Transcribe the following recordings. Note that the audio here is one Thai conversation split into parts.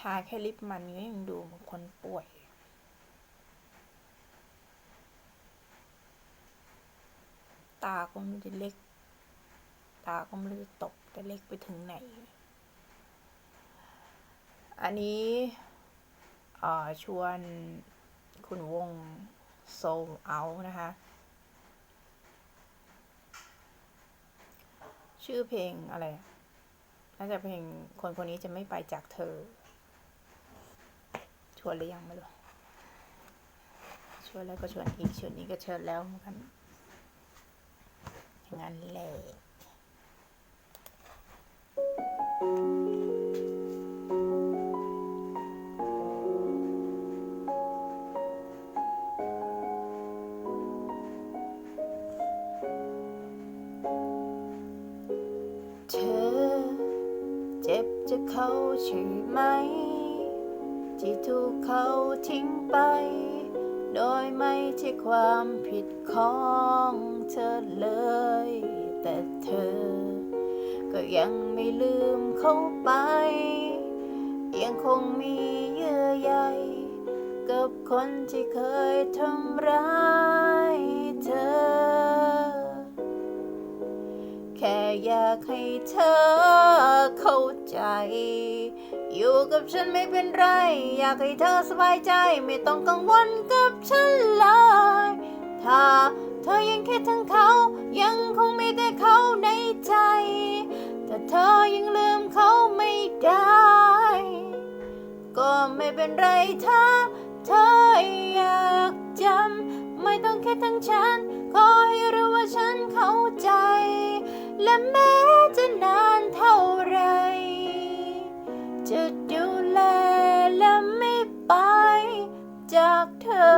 ทาแค่ลิปมันก็ยังดูเหมือนคนป่วย ตาก็ไม่ได้เล็ก ตาก็ไม่รู้ตกแต่เล็กไปถึงไหน อันนี้ชวนคุณวงโซลเอานะคะ ชื่อเพลงอะไรน่าจะเพลงคนคนนี้จะไม่ไปจากเธอ ชวนหรือยังไม่รู้ชวนแล้วก็ชวนอีกชวนนี้ก็เชิญแล้วเหมือนกันอย่างนั้นแหละเธอเจ็บจะเข้าใช่ไหม ที่ถูกเขาทิ้งไป โดยไม่ใช่ความผิดของเธอเลย แต่เธอ ก็ยังไม่ลืมเขาไป ยังคงมีเยื่อใยกับคนที่เคยทำร้ายเธอ แค่อยากให้เธอเข้าใจ อยู่กับฉันไม่เป็นไร อยากให้เธอสบายใจไม่ต้องกังวลกับฉันเลย ถ้าเธอยังคิดถึงเขา ยังคงมีแต่เขาในใจ แต่เธอยังลืมเขาไม่ได้ ก็ไม่เป็นไรถ้าเธออยากจำไม่ต้องคิดถึงฉันขอให้รู้ากเธอ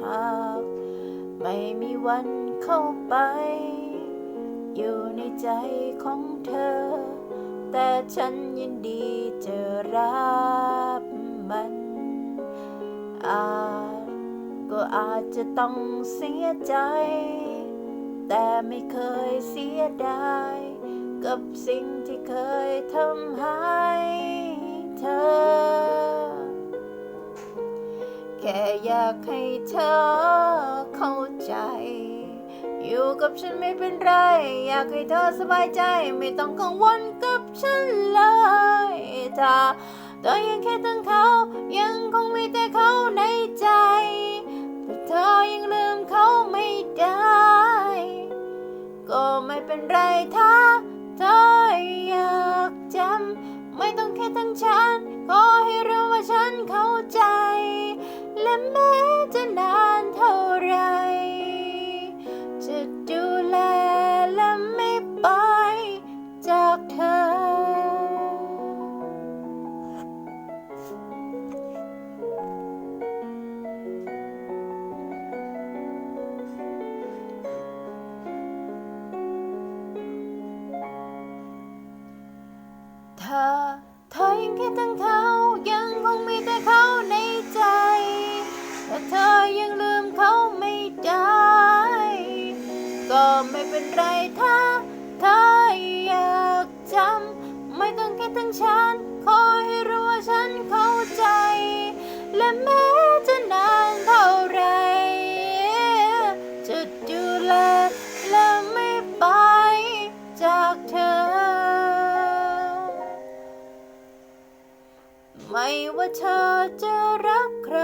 หากไม่มีวันเข้าไป อยู่ในใจของเธอ แต่ฉันยินดีจะรับมันอาจก็อาจจะต้องเสียใจ แต่ไม่เคยเสียดาย กับสิ่งที่เคยทำให้ เธอ แค่อยากให้เธอเข้าใจ อยู่กับฉันไม่เป็นไร อยากให้เธอสบายใจ ไม่ต้องกังวลกับฉันเลยถ้าเธอยังคิดถึงเขา ยังคงมีแต่เขาในใจแต่เธอยังลืมเขาไม่ได้ ก็ไม่เป็นไรถ้า ฉัน ขอให้รู้ว่าฉันเข้าใจ และแม้จะนานเท่าไร จะดูแลและไม่ไปจากเธอถ้าเธอยังคิดถึงเขายังคงมีแต่เขาในใจ แต่เธอยังลืมเขาไม่ได้ ก็ไม่เป็นไรถ้าเธออยากจำไม่ต้องคิดถึงฉัน ขอให้รู้ว่าฉันเข้าใจ และแม้ เธอจะรักใคร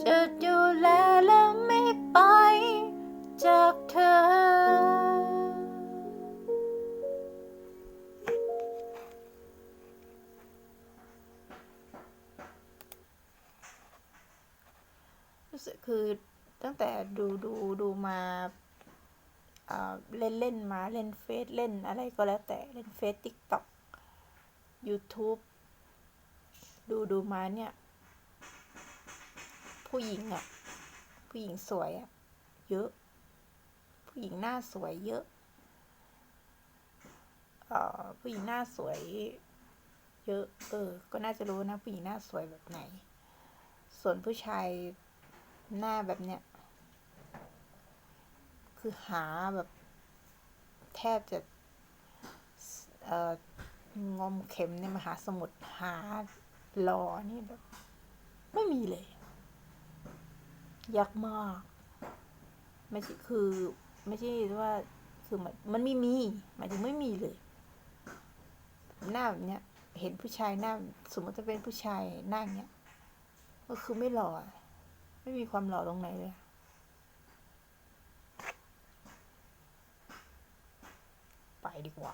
จะดูแลและไม่ไป จากเธอ รู้สึกคือตั้งแต่ดูดูดูมาเล่นเล่นมาเล่นเฟซเล่นอะไรก็แล้วแต่เล่นเฟซติ๊กต็อก YouTube ดูดูมาเนี่ย ผู้หญิงอะผู้หญิงสวยอะเยอะ ผู้หญิงหน้าสวยเยอะเอ่อผู้หญิงหน้าสวย เยอะ เออ ก็น่าจะรู้นะผู้หญิงหน้าสวยแบบไหน ส่วนผู้ชายหน้าแบบเนี้ยคือหาแบบ แทบจะเอ่องอมเข็มในมหาสมุทรหา หล่อนี่แบบ ไม่มีเลย ยากมาก ไม่ใช่คือ ไม่ใช่ว่า คือมันมันไม่มีหมายถึงไม่มีเลย หน้าแบบเนี้ย เห็นผู้ชายหน้า สมมติจะเป็นผู้ชายหน้าอย่างเงี้ย ก็คือไม่หล่อ ไม่มีความหล่อตรงไหนเลยไปดีกว่า